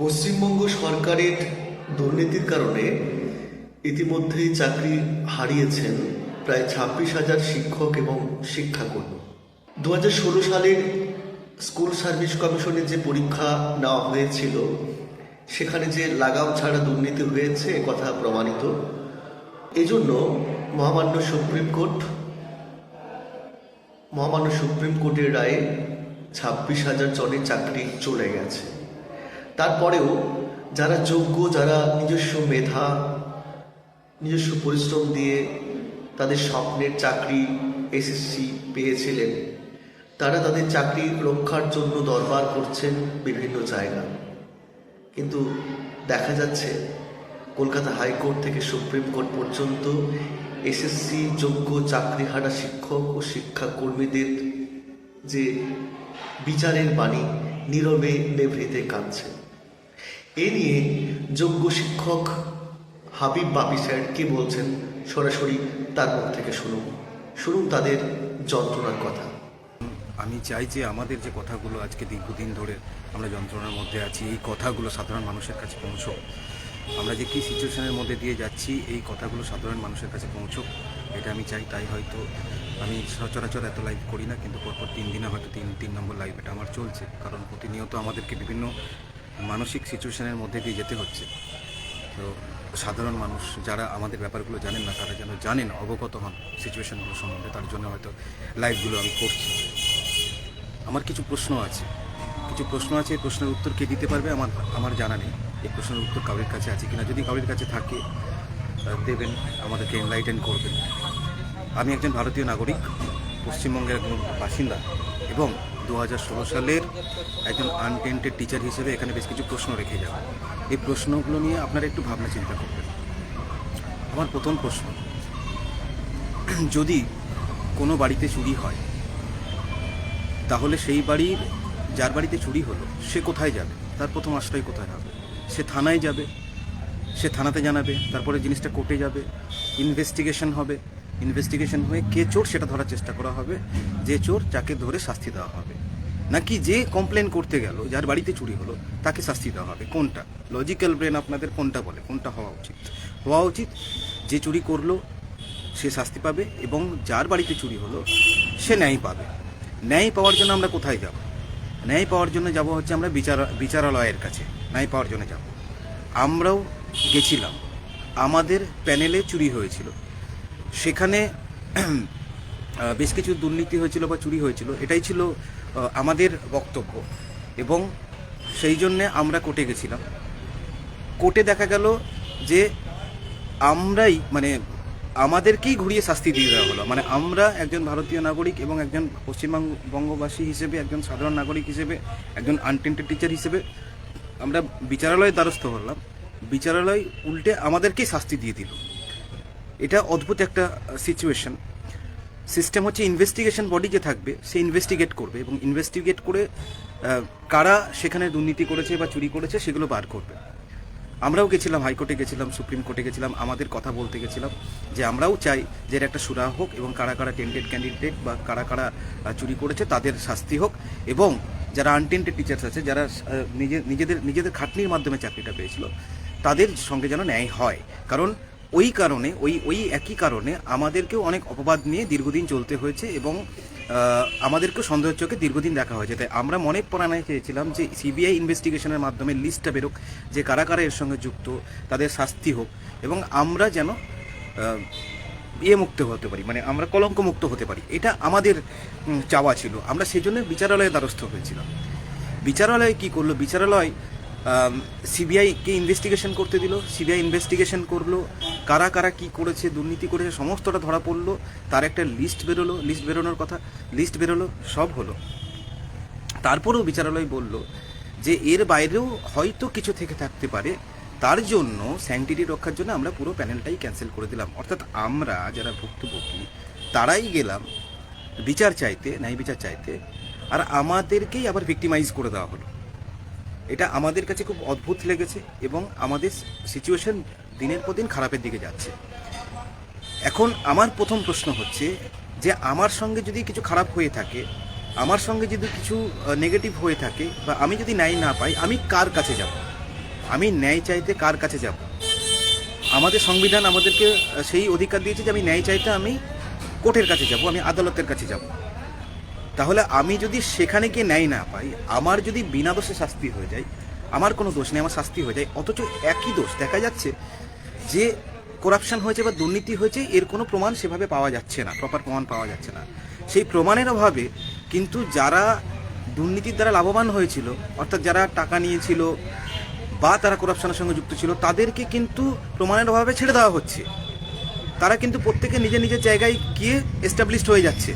পশ্চিমবঙ্গ সরকারের দুর্নীতির কারণে ইতিমধ্যেই চাকরি হারিয়েছেন প্রায় ছাব্বিশ হাজার শিক্ষক এবং শিক্ষাকর্মী। দু হাজার ষোলো সালের স্কুল সার্ভিস কমিশনের যে পরীক্ষা নেওয়া হয়েছিল, সেখানে যে লাগাম ছাড়া দুর্নীতি হয়েছে কথা প্রমাণিত। এজন্য মহামান্য সুপ্রিম কোর্ট, মহামান্য সুপ্রিম কোর্টের রায়ে ছাব্বিশ হাজার জনের চাকরি চলে গেছে। তারপরেও যারা যোগ্য, যারা নিজস্ব মেধা, নিজস্ব পরিশ্রম দিয়ে তাদের স্বপ্নের চাকরি, এসএসসি পেয়েছিলেন, তারা তাদের চাকরি রক্ষার জন্য দরবার করছেন বিভিন্ন জায়গা। কিন্তু দেখা যাচ্ছে, কলকাতা হাইকোর্ট থেকে সুপ্রিম কোর্ট পর্যন্ত এসএসসি যোগ্য চাকরিহারা শিক্ষক ও শিক্ষাকর্মীদের যে বিচারের বাণী, নীরবে নেভৃতে কাঁদছে। এ নিয়ে যোগ্য শিক্ষক হাবিব বাপি স্যার কি বলছেন সরাসরি তার মুখ থেকে শুনুন। শুনুন তাদের যন্ত্রণার কথা। আমি চাই যে আমাদের যে কথাগুলো আজকে দীর্ঘদিন ধরে আমরা যন্ত্রণার মধ্যে আছি, এই কথাগুলো সাধারণ মানুষের কাছে পৌঁছক। আমরা যে কী সিচুয়েশনের মধ্যে দিয়ে যাচ্ছি, এই কথাগুলো সাধারণ মানুষের কাছে পৌঁছক, এটা আমি চাই। তাই হয়তো আমি সচরাচর এত লাইভ করি না, কিন্তু পরপর তিন দিনে হয়তো তিন তিন নম্বর লাইভ এটা আমার চলছে। কারণ প্রতিনিয়ত আমাদেরকে বিভিন্ন মানসিক সিচুয়েশনের মধ্যে দিয়ে যেতে হচ্ছে। তো সাধারণ মানুষ যারা আমাদের ব্যাপারগুলো জানেন না, তারা যেন জানেন, অবগত হন সিচুয়েশনগুলো সম্বন্ধে। তার জন্য হয়তো লাইভগুলো আমি করছি। আমার কিছু প্রশ্ন আছে। কিছু প্রশ্ন আছে, এই প্রশ্নের উত্তর কে দিতে পারবে আমার আমার জানা নেই। এই প্রশ্নের উত্তর কাউরির কাছে আছে কিনা? যদি কাউরির কাছে থাকে দেবেন, আমাদেরকে এনলাইটেন করবেন। আমি একজন ভারতীয় নাগরিক, পশ্চিমবঙ্গের একজন বাসিন্দা এবং দু হাজার ষোলো সালের একজন আনটেন্টেড টিচার হিসেবে এখানে বেশ কিছু প্রশ্ন রেখে যাব। এই প্রশ্নগুলো নিয়ে আপনারা একটু ভাবনা চিন্তা করবেন। আমার প্রথম প্রশ্ন, যদি কোনো বাড়িতে চুরি হয়, তাহলে সেই বাড়ির, যার বাড়িতে চুরি হলো, সে কোথায় যাবে? তার প্রথম আশ্রয় কোথায় হবে? সে থানায় যাবে, সে থানাতে জানাবে, তারপরে জিনিসটা কোর্টে যাবে ইনভেস্টিগেশন হবে ইনভেস্টিগেশন হয়ে কে চোর সেটা ধরার চেষ্টা করা হবে, যে চোর যাকে ধরে শাস্তি দেওয়া হবে। নাকি যে কমপ্লেন করতে গেল, যার বাড়িতে চুরি হলো, তাকে শাস্তি দেওয়া হবে। কোনটা? লজিক্যাল ব্রেন আপনাদের কোনটা বলে? কোনটা হওয়া উচিত? হওয়া উচিত যে চুরি করল, সে শাস্তি পাবে এবং যার বাড়িতে চুরি হলো, সে ন্যায় পাবে। ন্যায় পাওয়ার জন্য আমরা কোথায় যাব? ন্যায় পাওয়ার জন্য যাব হচ্ছে আমরা বিচার, বিচারালয়ের কাছে। ন্যায় পাওয়ার জন্য যাব। আমরাও গেছিলাম। আমাদের প্যানেলে চুরি হয়েছিল। সেখানে বেশ কিছু দুর্নীতি হয়েছিল বা চুরি হয়েছিল, এটাই ছিল আমাদের বক্তব্য। এবং সেই জন্যে আমরা কোর্টে গেছিলাম। কোর্টে দেখা গেল যে আমরাই মানে আমাদেরকেই ঘুরিয়ে শাস্তি দিয়ে দেওয়া হলো। মানে আমরা একজন ভারতীয় নাগরিক এবং একজন পশ্চিমবঙ্গ বঙ্গবাসী হিসেবে, একজন সাধারণ নাগরিক হিসেবে, একজন আনটেন্টেড টিচার হিসেবে আমরা বিচারালয়ে দ্বারস্থ হলাম। বিচারালয় উল্টে আমাদেরকেই শাস্তি দিয়ে দিল। এটা অদ্ভুত একটা সিচুয়েশন সিস্টেম হচ্ছে ইনভেস্টিগেশন বডি যে থাকবে, সে ইনভেস্টিগেট করবে এবং ইনভেস্টিগেট করে কারা সেখানে দুর্নীতি করেছে বা চুরি করেছে সেগুলো বার করবে। আমরাও গেছিলাম, হাইকোর্টে গেছিলাম, সুপ্রিম কোর্টে গেছিলাম, আমাদের কথা বলতে গেছিলাম যে আমরাও চাই যে একটা সুরা হোক এবং কারা কারা টেন্টেড ক্যান্ডিডেট বা কারা কারা চুরি করেছে তাদের শাস্তি হোক এবং যারা আনটেন্টেড টিচার্স আছে, যারা নিজে, নিজেদের নিজেদের খাটনির মাধ্যমে চাকরিটা পেয়েছিল, তাদের সঙ্গে যেন ন্যায় হয়। কারণ ওই কারণে, ওই ওই একই কারণে আমাদেরকেও অনেক অপবাদ নিয়ে দীর্ঘদিন চলতে হয়েছে এবং আমাদেরকেও সন্দেহের চোখে দীর্ঘদিন দেখা হয়েছে। তাই আমরা মনে প্রাণায় চেয়েছিলাম যে সিবিআই ইনভেস্টিগেশনের মাধ্যমে লিস্টটা বেরোক, যে কারা কারা এর সঙ্গে যুক্ত, তাদের শাস্তি হোক এবং আমরা যেন ইয়ে মুক্ত হতে পারি মানে আমরা কলঙ্ক মুক্ত হতে পারি। এটা আমাদের চাওয়া ছিল। আমরা সেই জন্য বিচারালয়ে দ্বারস্থ হয়েছিলাম। বিচারালয় কি করল? বিচারালয় সিবিআইকে ইনভেস্টিগেশন করতে দিল সিবিআই ইনভেস্টিগেশন করল, কারা কারা কি করেছে, দুর্নীতি করেছে, সমস্তটা ধরা পড়ল, তার একটা লিস্ট বেরোলো লিস্ট বেরোনোর কথা লিস্ট বেরোলো, সব হলো। তারপরেও বিচারালয় বলল যে এর বাইরেও হয়তো কিছু থেকে থাকতে পারে, তার জন্য স্যাংটিটি রক্ষার জন্য আমরা পুরো প্যানেলটাই ক্যান্সেল করে দিলাম। অর্থাৎ আমরা যারা ভুক্তভোগী, তারাই গেলাম বিচার চাইতে, ন্যায় বিচার চাইতে, আর আমাদেরকেই আবার ভিক্টিমাইজ করে দেওয়া হলো। এটা আমাদের কাছে খুব অদ্ভুত লেগেছে এবং আমাদের সিচুয়েশন দিনের পর দিন খারাপের দিকে যাচ্ছে। এখন আমার প্রথম প্রশ্ন হচ্ছে যে, আমার সঙ্গে যদি কিছু খারাপ হয়ে থাকে, আমার সঙ্গে যদি কিছু নেগেটিভ হয়ে থাকে বা আমি যদি ন্যায় না পাই, আমি কার কাছে যাব? আমি ন্যায় চাইতে কার কাছে যাব? আমাদের সংবিধান আমাদেরকে সেই অধিকার দিয়েছে যে, আমি ন্যায় চাইতে আমি কোর্টের কাছে যাব, আমি আদালতের কাছে যাব। তাহলে আমি যদি সেখানে গিয়ে ন্যায় না পাই, আমার যদি বিনা দোষে শাস্তি হয়ে যায়, আমার কোনো দোষ নেই, আমার শাস্তি হয়ে যায়, অথচ একই দোষ দেখা যাচ্ছে যে করাপশন হয়েছে বা দুর্নীতি হয়েছে, এর কোনো প্রমাণ সেভাবে পাওয়া যাচ্ছে না প্রপার প্রমাণ পাওয়া যাচ্ছে না। সেই প্রমাণের অভাবে কিন্তু যারা দুর্নীতির দ্বারা লাভবান হয়েছিল, অর্থাৎ যারা টাকা নিয়েছিল বা তারা করাপশনের সঙ্গে যুক্ত ছিল, তাদেরকে কিন্তু প্রমাণের অভাবে ছেড়ে দেওয়া হচ্ছে। তারা কিন্তু প্রত্যেকে নিজের নিজের জায়গায় গিয়ে এস্টাবলিশড হয়ে যাচ্ছে।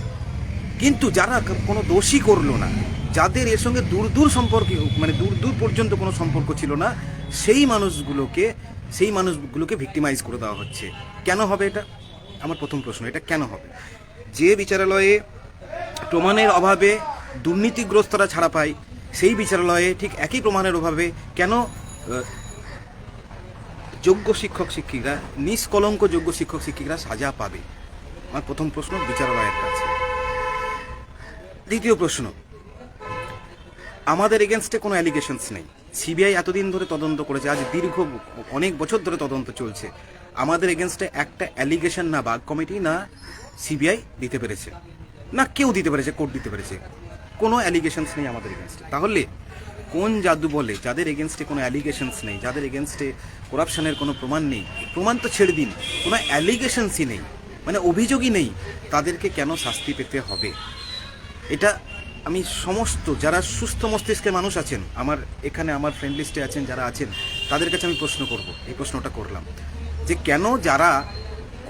কিন্তু যারা কোনো দোষী করল না, যাদের এর সঙ্গে দূর দূর সম্পর্কে মানে দূর দূর পর্যন্ত কোনো সম্পর্ক ছিল না, সেই মানুষগুলোকে সেই মানুষগুলোকে ভিক্টিমাইজ করে দেওয়া হচ্ছে। কেন হবে এটা? আমার প্রথম প্রশ্ন, এটা কেন হবে? যে বিচারালয়ে প্রমাণের অভাবে দুর্নীতিগ্রস্তরা ছাড়া পায়, সেই বিচারালয়ে ঠিক একই প্রমাণের অভাবে কেন যোগ্য শিক্ষক শিক্ষিকা, নিষ্কলঙ্ক যোগ্য শিক্ষক শিক্ষিকারা সাজা পাবে? আমার প্রথম প্রশ্ন বিচারালয়ের কাছে। দ্বিতীয় প্রশ্ন। আমাদের এগেনস্টে কোনো অ্যালিগেশনস নেই। সিবিআই এতদিন ধরে তদন্ত করেছে, আজ দীর্ঘ অনেক বছর ধরে তদন্ত চলছে। আমাদের এগেনস্টে একটা অ্যালিগেশন না বাঘ কমিটি, না সিবিআই দিতে পেরেছে, না কেউ দিতে পেরেছে কোর্ট দিতে পেরেছে। কোনো অ্যালিগেশনস নেই আমাদের এগেনস্টে তাহলে কোন জাদু বলে যাদের এগেনস্টে কোনো অ্যালিগেশনস নেই, যাদের এগেনস্টে করাপশনের কোনো প্রমাণ নেই? প্রমাণ তো ছেড়ে দিন, কোনো অ্যালিগেশনসই নেই মানে অভিযোগই নেই। তাদেরকে কেন শাস্তি পেতে হবে? এটা আমি সমস্ত, যারা সুস্থ মস্তিষ্কের মানুষ আছেন, আমার এখানে আমার ফ্রেন্ড লিস্টে আছেন, যারা আছেন, তাদের কাছে আমি প্রশ্ন করব, এই প্রশ্নটা করলাম। যে কেন যারা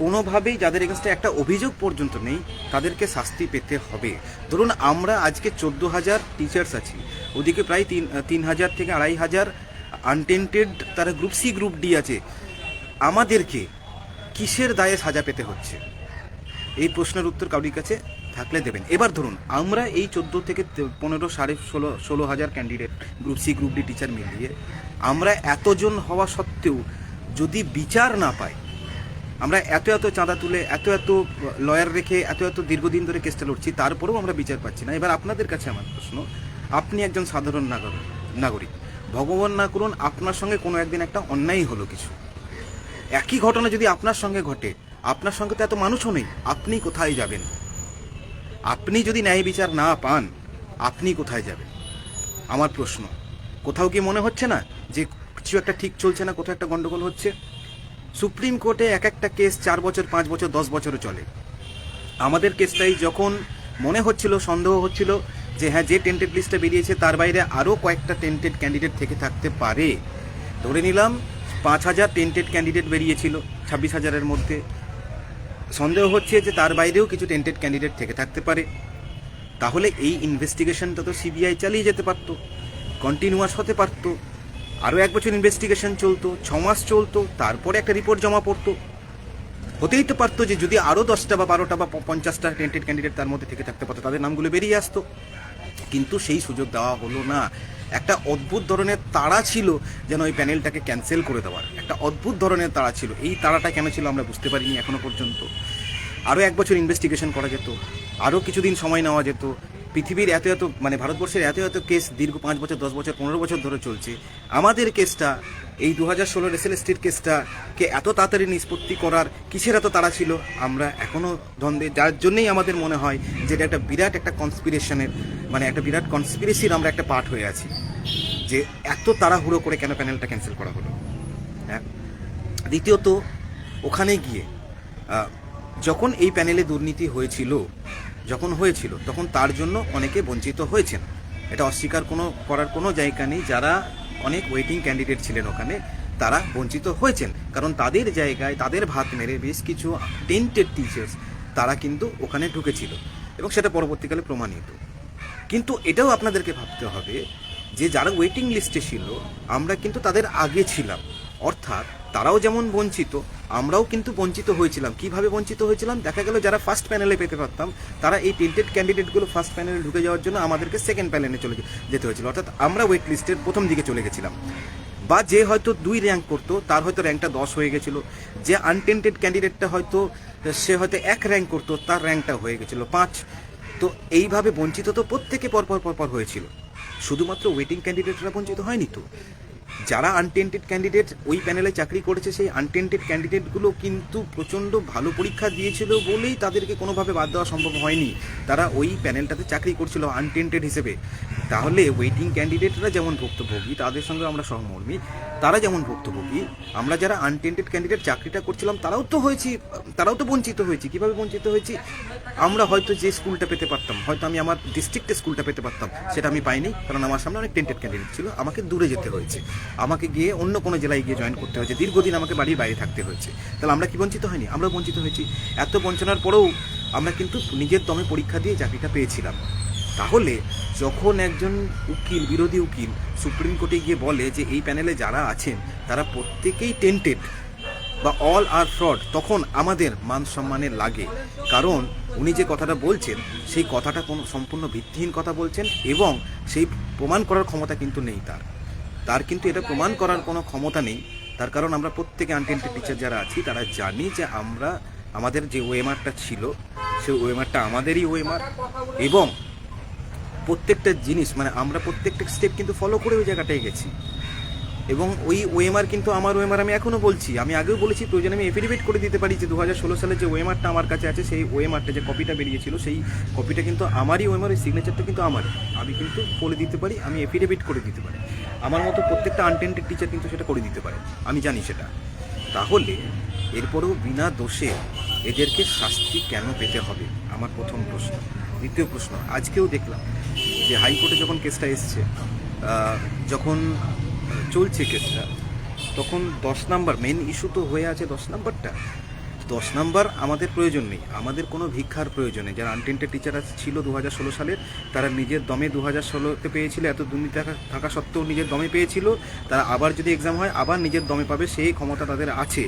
কোনোভাবেই যাদের এগেনস্টে একটা অভিযোগ পর্যন্ত নেই, তাদেরকে শাস্তি পেতে হবে? ধরুন আমরা আজকে চোদ্দ হাজার টিচার্স আছি, ওদিকে প্রায় তিন তিন হাজার থেকে আড়াই হাজার আনটেন্টেড তারা গ্রুপ সি গ্রুপ ডি আছে। আমাদেরকে কিসের দায়ে সাজা পেতে হচ্ছে? এই প্রশ্নের উত্তর কাউরির কাছে থাকলে দেবেন। এবার ধরুন, আমরা এই চোদ্দ থেকে পনেরো, সাড়ে ষোলো ষোলো হাজার candidate group C group D teacher মিলিয়ে আমরা এতজন হওয়া সত্ত্বেও যদি বিচার না পাই, আমরা এত এত চাঁদা তুলে, এত এত লয়ার রেখে, এত এত দীর্ঘদিন ধরে কেসটা লড়ছি, তারপরেও আমরা বিচার পাচ্ছি না। এবার আপনাদের কাছে আমার প্রশ্ন, আপনি একজন সাধারণ নাগরিক নাগরিক, ভগবান না করুন, আপনার সঙ্গে কোনো একদিন একটা অন্যায় হলো কিছু। একই ঘটনা যদি আপনার সঙ্গে ঘটে, আপনার সঙ্গে তো এত মানুষও নেই, আপনি কোথায় যাবেন? আপনি যদি ন্যায় বিচার না পান, আপনি কোথায় যাবেন? আমার প্রশ্ন, কোথাও কি মনে হচ্ছে না যে কিছু একটা ঠিক চলছে না, কোথাও একটা গন্ডগোল হচ্ছে? সুপ্রিম কোর্টে এক একটা কেস চার বছর, পাঁচ বছর, দশ বছরও চলে। আমাদের কেসটাই যখন মনে হচ্ছিল, সন্দেহ হচ্ছিল যে হ্যাঁ যে টেন্টেড লিস্টটা বেরিয়েছে, তার বাইরে আরও কয়েকটা টেন্টেড ক্যান্ডিডেট থেকে থাকতে পারে। ধরে নিলাম, পাঁচ হাজার টেন্টেড ক্যান্ডিডেট বেরিয়েছিল, ছাব্বিশ হাজারের মধ্যে। সন্দেহ হচ্ছে যে তার বাইরেও কিছু টেন্টেড ক্যান্ডিডেট থেকে থাকতে পারে। তাহলে এই ইনভেস্টিগেশনটা তো সিবিআই চালিয়ে যেতে পারত কন্টিনিউয়াস হতে পারত। আরও এক বছর ইনভেস্টিগেশন চলতো, ছ মাস চলতো, তারপরে একটা রিপোর্ট জমা পড়তো। হতেই তো পারতো যে যদি আরও দশটা বা বারোটা বা পঞ্চাশটা টেন্টেড ক্যান্ডিডেট তার মধ্যে থেকে থাকতে পারতো, তাদের নামগুলো বেরিয়ে আসতো। কিন্তু সেই সুযোগ দেওয়া হলো না। একটা অদ্ভুত ধরনের তাড়া ছিল যেন ওই প্যানেলটাকে ক্যান্সেল করে দেওয়ার। একটা অদ্ভুত ধরনের তাড়া ছিল। এই তাড়াটা কেন ছিল আমরা বুঝতে পারিনি এখনও পর্যন্ত। আরও এক বছর ইনভেস্টিগেশন করা যেত। আরও কিছুদিন সময় নেওয়া যেত। পৃথিবীর এত এত মানে ভারতবর্ষের এত এত কেস দীর্ঘ পাঁচ বছর, দশ বছর, পনেরো বছর ধরে চলছে। আমাদের কেসটা এই দু হাজার ষোলোর এস এল স্ট্রিট কেসটাকে এত তাড়াতাড়ি নিষ্পত্তি করার কিসের এত তাড়া ছিল, আমরা এখনও দ্বন্দ্বে, যার জন্যই আমাদের মনে হয় যে এটা একটা বিরাট একটা কনস্পিরেশনের মানে একটা বিরাট কনস্পিরেসির আমরা একটা পার্ট হয়ে আছি। যে এত তাড়াহুড়ো করে কেন প্যানেলটা ক্যান্সেল করা হলো? হ্যাঁ? দ্বিতীয়ত, ওখানে গিয়ে যখন এই প্যানেলে দুর্নীতি হয়েছিল যখন হয়েছিল, তখন তার জন্য অনেকে বঞ্চিত হয়েছেন। এটা অস্বীকার কোনো, করার কোনো জায়গা নেই। যারা অনেক ওয়েটিং ক্যান্ডিডেট ছিলেন ওখানে, তারা বঞ্চিত হয়েছেন। কারণ তাদের জায়গায়, তাদের ভাত মেরে বেশ কিছু টেন্টেড টিচার্স তারা কিন্তু ওখানে ঢুকেছিল এবং সেটা পরবর্তীকালে প্রমাণিত। কিন্তু এটাও আপনাদেরকে ভাবতে হবে যে, যারা ওয়েটিং লিস্টে ছিল, আমরা কিন্তু তাদের আগে ছিলাম। অর্থাৎ তারাও যেমন বঞ্চিত, আমরাও কিন্তু বঞ্চিত হয়েছিলাম। কীভাবে বঞ্চিত হয়েছিলাম? দেখা গেল যারা ফার্স্ট প্যানেলে পেতে পারতাম, তারা এই টেন্টেড ক্যান্ডিডেটগুলো ফার্স্ট প্যানেলে ঢুকে যাওয়ার জন্য আমাদেরকে সেকেন্ড প্যানেলে চলে যেতে হয়েছিল। অর্থাৎ আমরা ওয়েট লিস্টের প্রথম দিকে চলে গেছিলাম। বা যে হয়তো দুই র্যাঙ্ক করতো, তার হয়তো র্যাঙ্কটা দশ হয়ে গেছিল। যে আনটেন্টেড ক্যান্ডিডেটটা হয়তো, সে হয়তো এক র্যাঙ্ক করতো, তার র্যাঙ্কটা হয়ে গেছিল পাঁচ। তো এইভাবে বঞ্চিত তো প্রত্যেকে পরপর পরপর হয়েছিল। শুধুমাত্র ওয়েটিং ক্যান্ডিডেটরা বঞ্চিত হয়নি তো। যারা আনটেন্টেড ক্যান্ডিডেট ওই প্যানেলে চাকরি করেছে, সেই আনটেন্টেড ক্যান্ডিডেটগুলো কিন্তু প্রচণ্ড ভালো পরীক্ষা দিয়েছিল বলেই তাদেরকে কোনোভাবে বাদ দেওয়া সম্ভব হয়নি। তারা ওই প্যানেলটাতে চাকরি করছিল আনটেন্টেড হিসেবে। তাহলে ওয়েটিং ক্যান্ডিডেটরা যেমন ভুক্তভোগী, তাদের সঙ্গে আমরা সহমর্মী, তারা যেমন ভুক্তভোগী, আমরা যারা আনটেন্টেড ক্যান্ডিডেট চাকরিটা করছিলাম, তারাও তো হয়েছি, তারাও তো বঞ্চিত হয়েছি। কীভাবে বঞ্চিত হয়েছি? আমরা হয়তো যে স্কুলটা পেতে পারতাম, হয়তো আমি আমার ডিস্ট্রিক্টে স্কুলটা পেতে পারতাম, সেটা আমি পাইনি, কারণ আমার সামনে অনেক টেন্টেড ক্যান্ডিডেট ছিল, আমাকে দূরে যেতে হয়েছে। আমাকে গিয়ে অন্য কোনো জেলায় গিয়ে জয়েন করতে হয়েছে, দীর্ঘদিন আমাকে বাড়ির বাইরে থাকতে হয়েছে। তাহলে আমরা কি বঞ্চিত হয়নি? আমরা বঞ্চিত হয়েছি। এত বঞ্চনার পরেও আমরা কিন্তু নিজের দমে পরীক্ষা দিয়ে চাকরিটা পেয়েছিলাম। তাহলে যখন একজন উকিল, বিরোধী উকিল সুপ্রিম কোর্টে গিয়ে বলে যে এই প্যানেলে যারা আছেন, তারা প্রত্যেকেই টেন্টেড বা অল আর ফ্রড তখন আমাদের মান সম্মানের লাগে। কারণ উনি যে কথাটা বলছেন, সেই কথাটা কোনো সম্পূর্ণ ভিত্তিহীন কথা বলছেন এবং সেই প্রমাণ করার ক্ষমতা কিন্তু নেই তার। তার কিন্তু এটা প্রমাণ করার কোনো ক্ষমতা নেই। তার কারণ আমরা প্রত্যেকে আনটেন্টেড টিচার যারা আছি, তারা জানি যে আমরা, আমাদের যে ওয়েমারটা ছিল সেই ওয়েমারটা আমাদেরই ওয়েমার এবং প্রত্যেকটা জিনিস মানে আমরা প্রত্যেকটা স্টেপ কিন্তু ফলো করে ওই জায়গাটায় গেছি। এবং ওই ওএমআর কিন্তু আমার ওএমআর আমি এখনও বলছি। আমি আগেও বলেছি প্রয়োজনে আমি এফিডেভিট করে দিতে পারি যে দু হাজার ষোলো সালে যে ওএমআরটা আমার কাছে আছে, সেই ওএমআরটা যে কপিটা বেরিয়েছিল, সেই কপিটা কিন্তু আমারই ওএমআর ওই সিগনেচারটা কিন্তু আমার আমি কিন্তু বলে দিতে পারি, আমি এফিডেভিট করে দিতে পারি। আমার মতো প্রত্যেকটা আনটেন্টেড টিচার কিন্তু সেটা করে দিতে পারে। আমি জানি সেটা। তাহলে, এরপরেও বিনা দোষে এদেরকে শাস্তি কেন পেতে হবে? আমার প্রথম প্রশ্ন। দ্বিতীয় প্রশ্ন, আজকেও দেখলাম যে হাইকোর্টে যখন কেসটা এসছে যখন চলছে কেসটা, তখন দশ নাম্বার মেন ইস্যু তো হয়ে আছে দশ নাম্বারটা। দশ নাম্বার আমাদের প্রয়োজন নেই। আমাদের কোনো ভিক্ষার প্রয়োজন নেই। যারা আনটেন্টেড টিচার ছিল দু হাজার ষোলো সালের, তারা নিজের দমে দু হাজার ষোলোতে পেয়েছিল, এত দুর্নীতি থাকা থাকা সত্ত্বেও নিজের দমে পেয়েছিল। তারা আবার যদি এক্সাম হয়, আবার নিজের দমে পাবে, সেই ক্ষমতা তাদের আছে।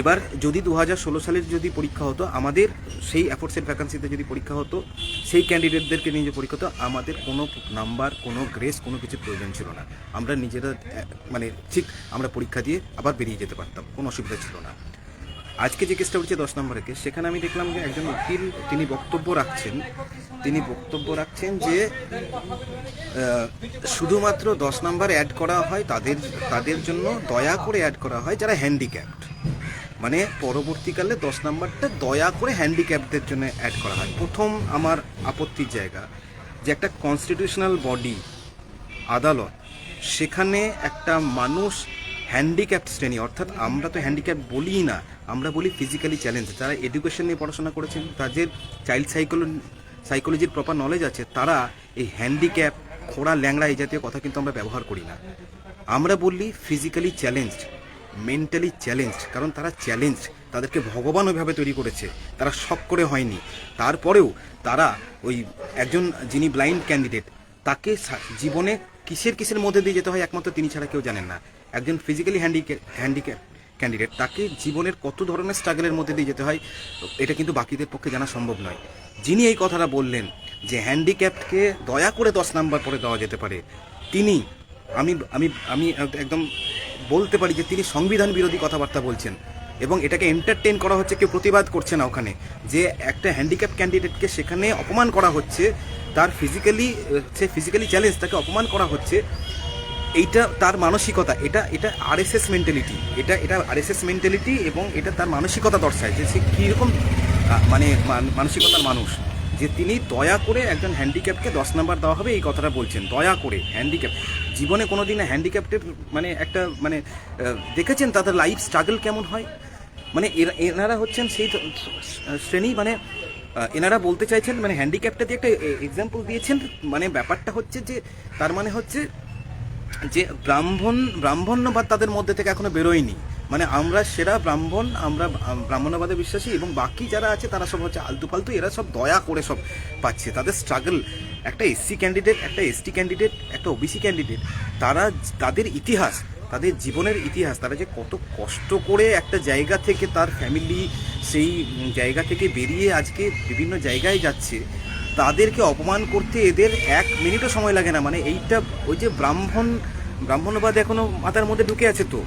এবার যদি দু হাজার ষোলো সালের যদি পরীক্ষা হতো, আমাদের সেই অ্যাফোর্সের ভ্যাকান্সিতে যদি পরীক্ষা হতো, সেই ক্যান্ডিডেটদেরকে নিয়ে যে পরীক্ষা হতো, আমাদের কোনো নাম্বার কোনো গ্রেস কোনো কিছুর প্রয়োজন ছিল না। আমরা নিজেরা মানে ঠিক আমরা পরীক্ষা দিয়ে আবার বেরিয়ে যেতে পারতাম, কোনো অসুবিধা ছিল না। আজকে যে কেসটা উঠছে দশ নম্বরের কেস সেখানে আমি দেখলাম যে একজন উকিল, তিনি বক্তব্য রাখছেন, তিনি বক্তব্য রাখছেন যে শুধুমাত্র দশ নাম্বার অ্যাড করা হয়, তাদের তাদের জন্য দয়া করে অ্যাড করা হয় যারা হ্যান্ডিক্যাপ্ট মানে পরবর্তীকালে দশ নাম্বারটা দয়া করে হ্যান্ডিক্যাপদের জন্য অ্যাড করা হয়। প্রথম আমার আপত্তির জায়গা যে একটা কনস্টিটিউশনাল বডি আদালত, সেখানে একটা মানুষ হ্যান্ডিক্যাপ শ্রেণি, অর্থাৎ আমরা তো হ্যান্ডিক্যাপ বলিই না, আমরা বলি ফিজিক্যালি চ্যালেঞ্জ যারা এডুকেশন নিয়ে পড়াশোনা করেছেন, তাদের চাইল্ড সাইকোলো সাইকোলজির প্রপার নলেজ আছে, তারা এই হ্যান্ডিক্যাপ খোড়া ল্যাংড়া এই জাতীয় কথা কিন্তু আমরা ব্যবহার করি না। আমরা বললি ফিজিক্যালি চ্যালেঞ্জড মেন্টালি চ্যালেঞ্জড কারণ তারা চ্যালেঞ্জ তাদেরকে ভগবান ওইভাবে তৈরি করেছে, তারা শখ করে হয়নি। তারপরেও তারা ওই একজন যিনি ব্লাইন্ড ক্যান্ডিডেট তাকে জীবনে কিসের কিসের মধ্যে দিয়ে যেতে হয় একমাত্র তিনি ছাড়া কেউ জানেন না। একজন ফিজিক্যালি হ্যান্ডিক্যাপ হ্যান্ডিক্যাপ ক্যান্ডিডেট তাকে জীবনের কত ধরনের স্ট্রাগলের মধ্যে দিয়ে যেতে হয়, এটা কিন্তু বাকিদের পক্ষে জানা সম্ভব নয়। যিনি এই কথাটা বললেন যে হ্যান্ডিক্যাপকে দয়া করে দশ নাম্বার পরে দেওয়া যেতে পারে, তিনি, আমি আমি আমি একদম বলতে পারি যে তিনি সংবিধান বিরোধী কথাবার্তা বলছেন এবং এটাকে এন্টারটেন করা হচ্ছে, কেউ প্রতিবাদ করছে না ওখানে। যে একটা হ্যান্ডিক্যাপ ক্যান্ডিডেটকে সেখানে অপমান করা হচ্ছে, তার ফিজিক্যালি সে ফিজিক্যালি চ্যালেঞ্জ তাকে অপমান করা হচ্ছে, এইটা তার মানসিকতা, এটা এটা আরএসএস মেন্টালিটি এটা এটা আরএসএস মেন্টালিটি এবং এটা তার মানসিকতা দর্শায় যে সে কীরকম মানে মানসিকতার মানুষ। যে তিনি দয়া করে একজন হ্যান্ডিক্যাপকে দশ নাম্বার দেওয়া হবে, এই কথাটা বলছেন, দয়া করে হ্যান্ডিক্যাপ জীবনে কোনো দিন হ্যান্ডিক্যাপ্টের মানে একটা মানে দেখেছেন তাদের লাইফ স্ট্রাগল কেমন হয়? মানে এনারা হচ্ছেন সেই শ্রেণি মানে এনারা বলতে চাইছেন মানে হ্যান্ডিক্যাপটা দিয়ে একটা এক্সাম্পল দিয়েছেন। মানে ব্যাপারটা হচ্ছে যে তার মানে হচ্ছে যে ব্রাহ্মণ ব্রাহ্মণ্যবাদ তাদের মধ্যে থেকে এখনও বেরোয়নি। মানে আমরা সেরা ব্রাহ্মণ আমরা আম, ব্রাহ্মণ্যবাদে বিশ্বাসী এবং বাকি যারা আছে তারা সব হচ্ছে আলতু ফালতু এরা সব দয়া করে সব পাচ্ছে। তাদের স্ট্রাগল একটা এসসি ক্যান্ডিডেট একটা এসটি ক্যান্ডিডেট একটা ওবিসি ক্যান্ডিডেট তারা তাদের ইতিহাস, তাদের জীবনের ইতিহাস, তারা যে কত কষ্ট করে একটা জায়গা থেকে তার ফ্যামিলি সেই জায়গা থেকে বেরিয়ে আজকে বিভিন্ন জায়গায় যাচ্ছে, তাদেরকে অপমান করতে এদের এক মিনিটও সময় লাগে না। মানে এইটা ওই যে ব্রাহ্মণ, ব্রাহ্মণবাদ এখনও মাথার মধ্যে ঢুকে আছে তো,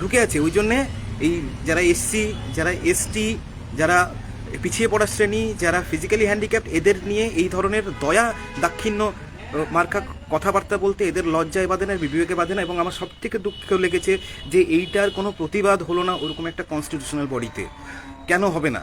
ঢুকে আছে। ওই জন্যে এই যারা এসসি যারা এসটি যারা পিছিয়ে পড়া শ্রেণি যারা ফিজিক্যালি হ্যান্ডিক্যাপ্ট এদের নিয়ে এই ধরনের দয়া দাক্ষিণ্য মার্কা কথাবার্তা বলতে এদের লজ্জায় বাঁধে না, বিবেকে বাঁধে না এবং আমার সব থেকে দুঃখ লেগেছে যে এইটার কোনো প্রতিবাদ হলো না ওরকম একটা কনস্টিটিউশনাল বডিতে কেন হবে না?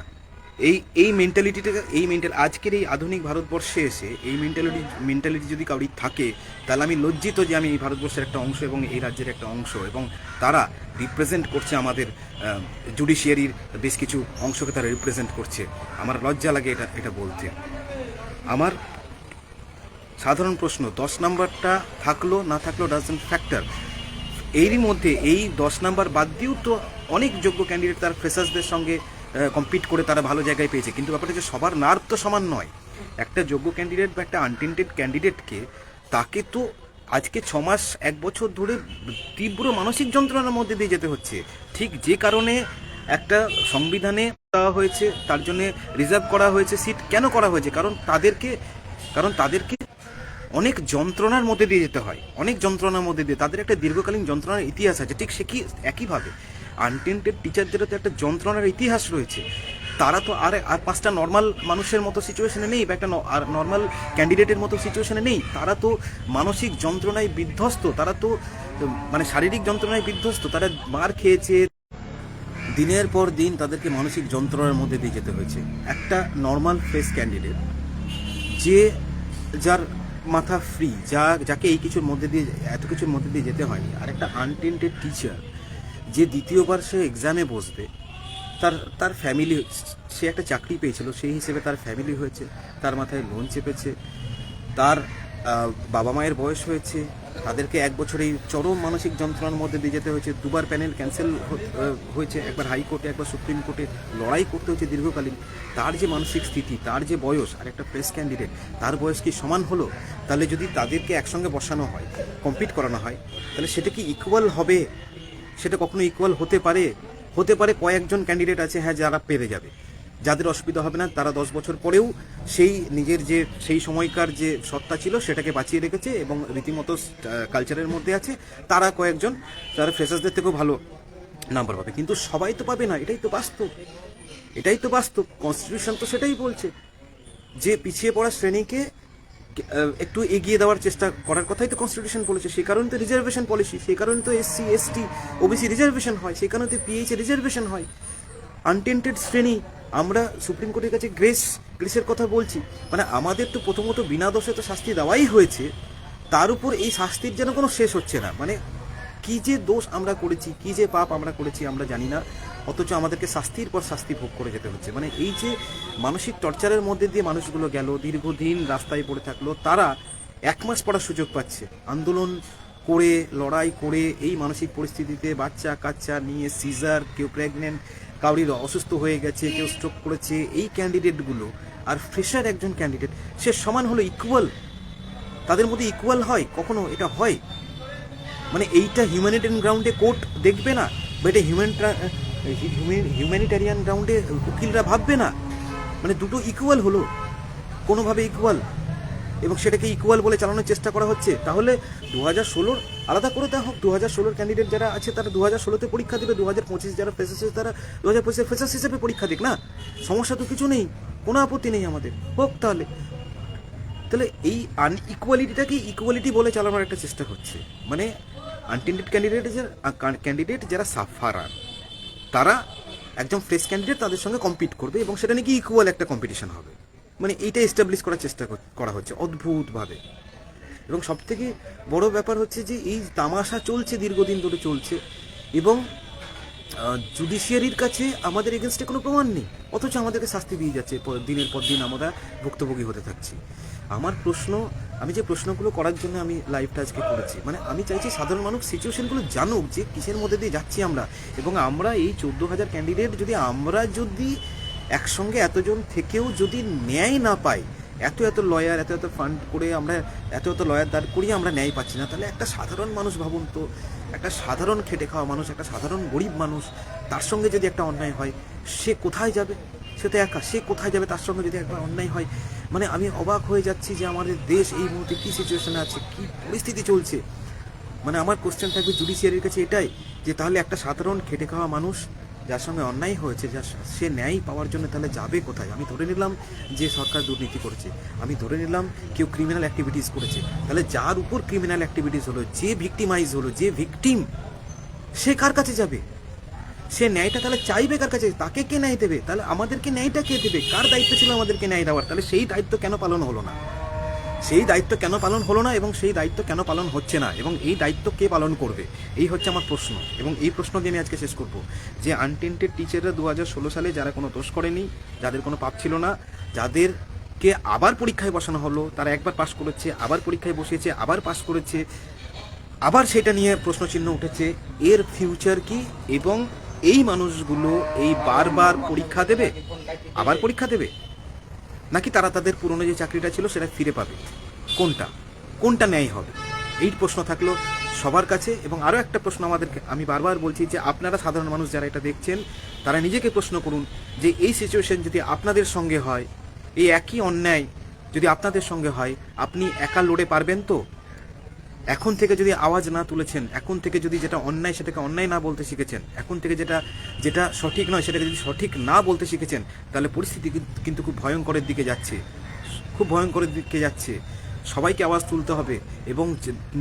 এই এই মেন্টালিটিটা এই মেন্টাল আজকের এই আধুনিক ভারতবর্ষে এসে এই মেন্টালিটি মেন্টালিটি যদি কাউরি থাকে, তাহলে আমি লজ্জিত যে আমি এই ভারতবর্ষের একটা অংশ এবং এই রাজ্যের একটা অংশ এবং তারা রিপ্রেজেন্ট করছে আমাদের জুডিশিয়ারির বেশ কিছু অংশকে তারা রিপ্রেজেন্ট করছে। আমার লজ্জা লাগে এটা এটা বলতে। আমার সাধারণ প্রশ্ন, দশ নাম্বারটা থাকল, না থাকল ডাজেন্ট ফ্যাক্টর এরই মধ্যে এই দশ নাম্বার বাদ দিয়েও তো অনেক যোগ্য ক্যান্ডিডেট তার ফ্রেশার্সদের সঙ্গে কম্পিট করে তারা ভালো জায়গায় পেয়েছে। কিন্তু ব্যাপারটা যে সবার নার্ভ তো সমান নয়। একটা যোগ্য ক্যান্ডিডেট বা একটা আনটেন্টেড ক্যান্ডিডেটকে তাকে তো আজকে ছ মাস, এক বছর ধরে তীব্র মানসিক যন্ত্রণার মধ্যে দিয়ে যেতে হচ্ছে। ঠিক যে কারণে একটা সংবিধানে দেওয়া হয়েছে, তার জন্য রিজার্ভ করা হয়েছে সিট কেন করা হয়েছে? কারণ তাদেরকে কারণ তাদেরকে অনেক যন্ত্রণার মধ্যে দিয়ে যেতে হয়। অনেক যন্ত্রণার মধ্যে দিয়ে। তাদের একটা দীর্ঘকালীন যন্ত্রণার ইতিহাস আছে। ঠিক সে কি, একইভাবে আনটেন্টেড টিচারদেরও তো একটা যন্ত্রণার ইতিহাস রয়েছে। তারা তো আর আর পাঁচটা নর্মাল মানুষের মতো সিচুয়েশনে নেই বা একটা আর নর্মাল ক্যান্ডিডেটের মতো সিচুয়েশনে নেই। তারা তো মানসিক যন্ত্রণায় বিধ্বস্ত। তারা তো মানে শারীরিক যন্ত্রণায় বিধ্বস্ত। তারা মার খেয়েছে। দিনের পর দিন তাদেরকে মানসিক যন্ত্রণার মধ্যে দিয়ে যেতে হয়েছে। একটা নর্মাল ফেস ক্যান্ডিডেট যে যার মাথা ফ্রি যা যাকে এই কিছুর মধ্যে দিয়ে এত কিছুর মধ্যে দিয়ে যেতে হয়নি। আর একটা আনটেন্টেড টিচার যে দ্বিতীয়বার সে এক্সামে বসবে, তার তার ফ্যামিলি সে একটা চাকরি পেয়েছিল, সেই হিসেবে তার ফ্যামিলি হয়েছে, তার মাথায় লোন চেপেছে, তার বাবা মায়ের বয়স হয়েছে, তাদেরকে এক বছর এই চরম মানসিক যন্ত্রণার মধ্যে দিয়ে যেতে হয়েছে, দুবার প্যানেল ক্যান্সেল হয়েছে, একবার হাইকোর্টে একবার সুপ্রিম কোর্টে লড়াই করতে হয়েছে দীর্ঘকালীন, তার যে মানসিক স্থিতি, তার যে বয়স, আর একটা প্রেস ক্যান্ডিডেট তার বয়স কি সমান হলো? তাহলে যদি তাদেরকে একসঙ্গে বসানো হয় কম্পিট করানো হয়, তাহলে সেটা কি ইকুয়াল হবে? সেটা কখনো ইকুয়াল হতে পারে হতে পারে কয়েকজন ক্যান্ডিডেট আছে হ্যাঁ যারা পেরে যাবে। যাদের অসুবিধা হবে না, তারা দশ বছর পরেও সেই নিজের যে, সেই সময়কার যে সত্তা ছিল, সেটাকে বাঁচিয়ে রেখেছে এবং রীতিমতো কালচারের মধ্যে আছে। তারা কয়েকজন, তারা ফ্রেশার্সদের থেকেও ভালো নাম্বার পাবে। কিন্তু সবাই তো পাবে না, এটাই তো বাস্তব। এটাই তো বাস্তব। কনস্টিটিউশন তো সেটাই বলছে। যে পিছিয়ে পড়া শ্রেণীকে একটু এগিয়ে দেওয়ার চেষ্টা করার কথাই তো কনস্টিটিউশন বলেছে। সেই কারণে তো রিজার্ভেশন পলিসি সেই কারণে তো এসসি এসটি ওবিসি রিজার্ভেশন হয়, সেই কারণে তো পিএইচ রিজার্ভেশন হয়। আনটেন্টেড শ্রেণি, আমরা সুপ্রিম কোর্টের কাছে গ্রেস গ্রেসের কথা বলছি। মানে আমাদের তো প্রথমত বিনা দোষে তো শাস্তি দেওয়াই হয়েছে। তার উপর এই শাস্তির যেন কোনো শেষ হচ্ছে না। মানে কী যে দোষ আমরা করেছি, কী যে পাপ আমরা করেছি, আমরা জানি না। অথচ আমাদেরকে শাস্তির পর শাস্তি ভোগ করে যেতে হচ্ছে। মানে এই যে মানসিক টর্চারের মধ্যে দিয়ে মানুষগুলো গেল, দীর্ঘদিন রাস্তায় পড়ে থাকল, তারা এক মাস পড়ার সুযোগ পাচ্ছে। আন্দোলন করে, লড়াই করে এই মানসিক পরিস্থিতিতে বাচ্চা কাচ্চা নিয়ে সিজার, কেউ প্রেগনেন্ট কাউরির অসুস্থ হয়ে গেছে, কেউ স্ট্রোক করেছে, এই ক্যান্ডিডেটগুলো আর ফ্রেশার একজন ক্যান্ডিডেট সে সমান হলো ইকুয়াল তাদের মধ্যে ইকুয়াল হয়? কখনো এটা হয়? মানে এইটা হিউম্যানিটেরিয়ান গ্রাউন্ডে কোর্ট দেখবে না বা এটা হিউম্যান হিউম্যানিটেরিয়ান গ্রাউন্ডে উকিলরা ভাববে না। মানে দুটো ইকুয়াল হলো। কোনোভাবে ইকুয়াল এবং সেটাকে ইকুয়াল বলে চালানোর চেষ্টা করা হচ্ছে। তাহলে দু হাজার ষোলোর আলাদা করে দেওয়া হোক। দু হাজার ষোলোর ক্যান্ডিডেট যারা আছে, তারা দু হাজার ষোলোতে পরীক্ষা দেবে। দু হাজার পঁচিশ যারা আছে, তারা দু হাজার পঁচিশে ফ্রেশার্স হিসেবে পরীক্ষা দিক না। সমস্যা তো কিছু নেই। কোনো আপত্তি নেই আমাদের। হোক তাহলে। তাহলে এই আনইকুয়ালিটিটাকে ইকুয়ালিটি বলে চালানোর একটা চেষ্টা হচ্ছে। মানে আনটেন্ডেড ক্যান্ডিডেট ক্যান্ডিডেট যারা সাফারার তারা একজন ফ্রেশ ক্যান্ডিডেট তাদের সঙ্গে কম্পিট করবে এবং সেটা নাকি ইকুয়াল একটা কম্পিটিশন হবে। মানে এইটা এস্টাবলিশ করার চেষ্টা করা হচ্ছে অদ্ভুতভাবে। এবং সব থেকে বড় ব্যাপার হচ্ছে যে এই তামাশা চলছে, দীর্ঘদিন ধরে চলছে এবং জুডিশিয়ারির কাছে আমাদের এগেনস্টে কোনো প্রমাণ নেই। অথচ আমাদেরকে শাস্তি দিয়ে যাচ্ছে দিনের পর দিন আমরা ভুক্তভোগী হতে থাকছি। আমার প্রশ্ন আমি যে প্রশ্নগুলো করার জন্য আমি লাইভটা আজকে করেছি মানে আমি চাইছি সাধারণ মানুষ সিচুয়েশনগুলো জানুক, যে কিসের মধ্যে দিয়ে যাচ্ছি আমরা। এবং আমরা এই চোদ্দ হাজার ক্যান্ডিডেট যদি আমরা যদি একসঙ্গে এতজন থেকেও যদি ন্যায় না পাই, এত এত লয়ার এত এত ফান্ড করে আমরা, এত এত লয়ার দাঁড় করিয়ে আমরা ন্যায় পাচ্ছি না, তাহলে একটা সাধারণ মানুষ ভাবুন তো, একটা সাধারণ খেটে খাওয়া মানুষ, একটা সাধারণ গরিব মানুষ, তার সঙ্গে যদি একটা অন্যায় হয়, সে কোথায় যাবে? সে তো একা, সে কোথায় যাবে তার সঙ্গে যদি একবার অন্যায় হয়? মানে আমি অবাক হয়ে যাচ্ছি যে আমাদের দেশ এই মুহূর্তে কী সিচুয়েশনে আছে, কী পরিস্থিতি চলছে? মানে আমার কোশ্চেন থাকবে জুডিশিয়ারির কাছে এটাই, যে তাহলে একটা সাধারণ খেটে খাওয়া মানুষ যার সঙ্গে অন্যায় হয়েছে যা সে ন্যায় পাওয়ার জন্য তাহলে যাবে কোথায়? আমি ধরে নিলাম যে সরকার দুর্নীতি করেছে। আমি ধরে নিলাম কেউ ক্রিমিনাল অ্যাক্টিভিটিস করেছে। তাহলে যার উপর ক্রিমিনাল অ্যাক্টিভিটিস হলো, যে ভিকটিমাইজ হলো, যে ভিকটিম সে কার কাছে যাবে? সে ন্যায়টা তাহলে চাইবে কার কাছে? তাকে কে ন্যায় দেবে? তাহলে আমাদেরকে ন্যায়টা কে দেবে? কার দায়িত্ব ছিল আমাদেরকে ন্যায় দেওয়ার? তাহলে সেই দায়িত্ব কেন পালন হলো না? সেই দায়িত্ব কেন পালন হলো না এবং সেই দায়িত্ব কেন পালন হচ্ছে না? এবং এই দায়িত্ব কে পালন করবে? এই হচ্ছে আমার প্রশ্ন। এবং এই প্রশ্ন দিয়ে আমি আজকে শেষ করব। যে আনটেন্টেড টিচাররা দু ষোলো সালে যারা কোনো দোষ করেনি, যাদের কোনো পাপ ছিল না, যাদেরকে আবার পরীক্ষায় বসানো হলো, তারা একবার পাশ করেছে, আবার পরীক্ষায় বসিয়েছে, আবার পাশ করেছে, আবার সেটা নিয়ে প্রশ্নচিহ্ন উঠেছে। এর ফিউচার কি? এবং এই মানুষগুলো এই বারবার পরীক্ষা দেবে? আবার পরীক্ষা দেবে? নাকি তারা তাদের পুরনো যে চাকরিটা ছিল সেটা ফিরে পাবে? কোনটা? কোনটা ন্যায় হবে? এই প্রশ্ন থাকল সবার কাছে এবং আরও একটা প্রশ্ন আমাদেরকে, আমি বারবার বলছি যে আপনারা সাধারণ মানুষ যারা এটা দেখছেন, তারা নিজেকে প্রশ্ন করুন যে এই সিচুয়েশন যদি আপনাদের সঙ্গে হয়, এই একই অন্যায় যদি আপনাদের সঙ্গে হয়, আপনি একা লড়ে পারবেন তো? এখন থেকে যদি আওয়াজ না তুলেছেন, এখন থেকে যদি যেটা অন্যায় সেটাকে অন্যায় না বলতে শিখেছেন, এখন থেকে যেটা যেটা সঠিক নয় সেটাকে যদি সঠিক না বলতে শিখেছেন, তাহলে পরিস্থিতি কিন্তু খুব ভয়ঙ্করের দিকে যাচ্ছে। খুব ভয়ঙ্করের দিকে যাচ্ছে। সবাইকে আওয়াজ তুলতে হবে এবং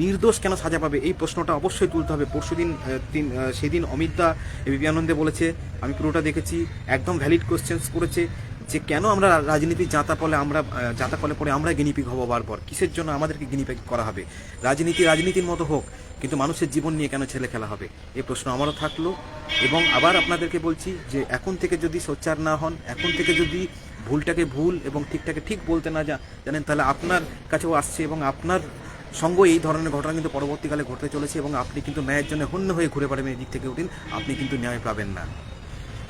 নির্দোষ কেন সাজা পাবে, এই প্রশ্নটা অবশ্যই তুলতে হবে। পরশুদিন দিন সেদিন অমিত দা এবিপি আনন্দে বলেছে, আমি পুরোটা দেখেছি, একদম ভ্যালিড কোশ্চেন্স করেছে। যে কেন আমরা রাজনীতি জাতা ফলে আমরা জাতা ফলে পরে আমরা গিনিপিক হব বারবার কিসের জন্য আমাদেরকে গিনিপিক করা হবে? রাজনীতি রাজনীতির মতো হোক, কিন্তু মানুষের জীবন নিয়ে কেন ছেলে খেলা হবে? এই প্রশ্ন আমারও থাকল। এবং আবার আপনাদেরকে বলছি যে এখন থেকে যদি সোচ্চার না হন, এখন থেকে যদি ভুলটাকে ভুল এবং ঠিকটাকে ঠিক বলতে না যা- জানেন, তাহলে আপনার কাছেও আসছে এবং আপনার সঙ্গ এই ধরনের ঘটনা কিন্তু পরবর্তীকালে ঘটতে চলেছে এবং আপনি কিন্তু ন্যায়ের জন্য হন্য হয়ে ঘুরে পারবেন এদিক থেকে উঠিন আপনি কিন্তু ন্যায় পাবেন না।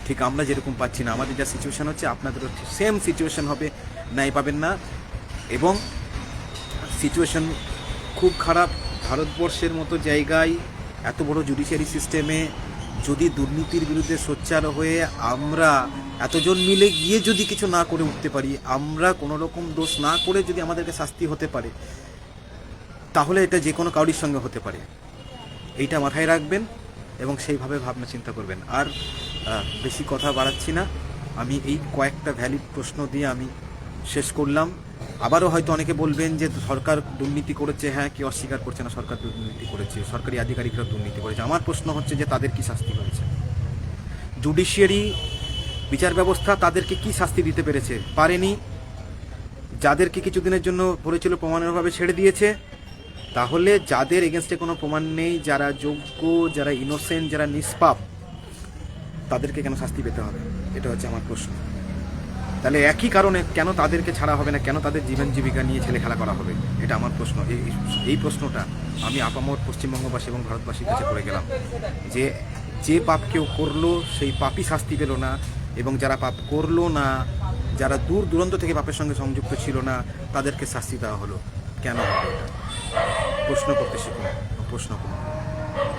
ঠিক আমরা যেরকম পাচ্ছি না। আমাদের যা সিচুয়েশান হচ্ছে আপনাদেরও সেম সিচুয়েশান হবে ন্যায় পাবেন না। এবং সিচুয়েশান খুব খারাপ। ভারতবর্ষের মতো জায়গায় এত বড় জুডিশিয়ারি সিস্টেমে যদি দুর্নীতির বিরুদ্ধে সোচ্চার হয়ে আমরা এতজন মিলে গিয়ে যদি কিছু না করে উঠতে পারি, আমরা কোনো রকম দোষ না করে যদি আমাদেরকে শাস্তি হতে পারে, তাহলে এটা যে কোনো কাউরির সঙ্গে হতে পারে। এইটা মাথায় রাখবেন এবং সেইভাবে ভাবনা চিন্তা করবেন। আর বেশি কথা বাড়াচ্ছি না। আমি এই কয়েকটা ভ্যালিড প্রশ্ন দিয়ে আমি শেষ করলাম। আবারও হয়তো অনেকে বলবেন যে সরকার দুর্নীতি করেছে। হ্যাঁ কি অস্বীকার করছে না সরকার দুর্নীতি করেছে, সরকারি আধিকারিকরা দুর্নীতি করেছে। আমার প্রশ্ন হচ্ছে যে তাদের কি শাস্তি হয়েছে? জুডিশিয়ারি বিচার ব্যবস্থা তাদেরকে কি শাস্তি দিতে পেরেছে? পারেনি। যাদেরকে কিছুদিনের জন্য পড়েছিল প্রমাণের অভাবে ছেড়ে দিয়েছে। তাহলে যাদের এগেনস্টে কোনো প্রমাণ নেই, যারা যোগ্য, যারা ইনোসেন্ট যারা নিষ্পাপ তাদেরকে কেন শাস্তি পেতে হবে? এটা হচ্ছে আমার প্রশ্ন। তাহলে একই কারণে কেন তাদেরকে ছাড়া হবে না? কেন তাদের জীবন জীবিকা নিয়ে ছেলে খেলা করা হবে? এটা আমার প্রশ্ন। এই এই প্রশ্নটা আমি আপামর পশ্চিমবঙ্গবাসী এবং ভারতবাসীর কাছে পড়ে গেলাম। যে যে পাপ কেউ করল, সেই পাপই শাস্তি পেল না। এবং যারা পাপ করল না, যারা দূর দূরান্ত থেকে পাপের সঙ্গে সংযুক্ত ছিল না, তাদেরকে শাস্তি দেওয়া হলো। কেন প্রশ্ন করতে শিখুন। প্রশ্ন করুন।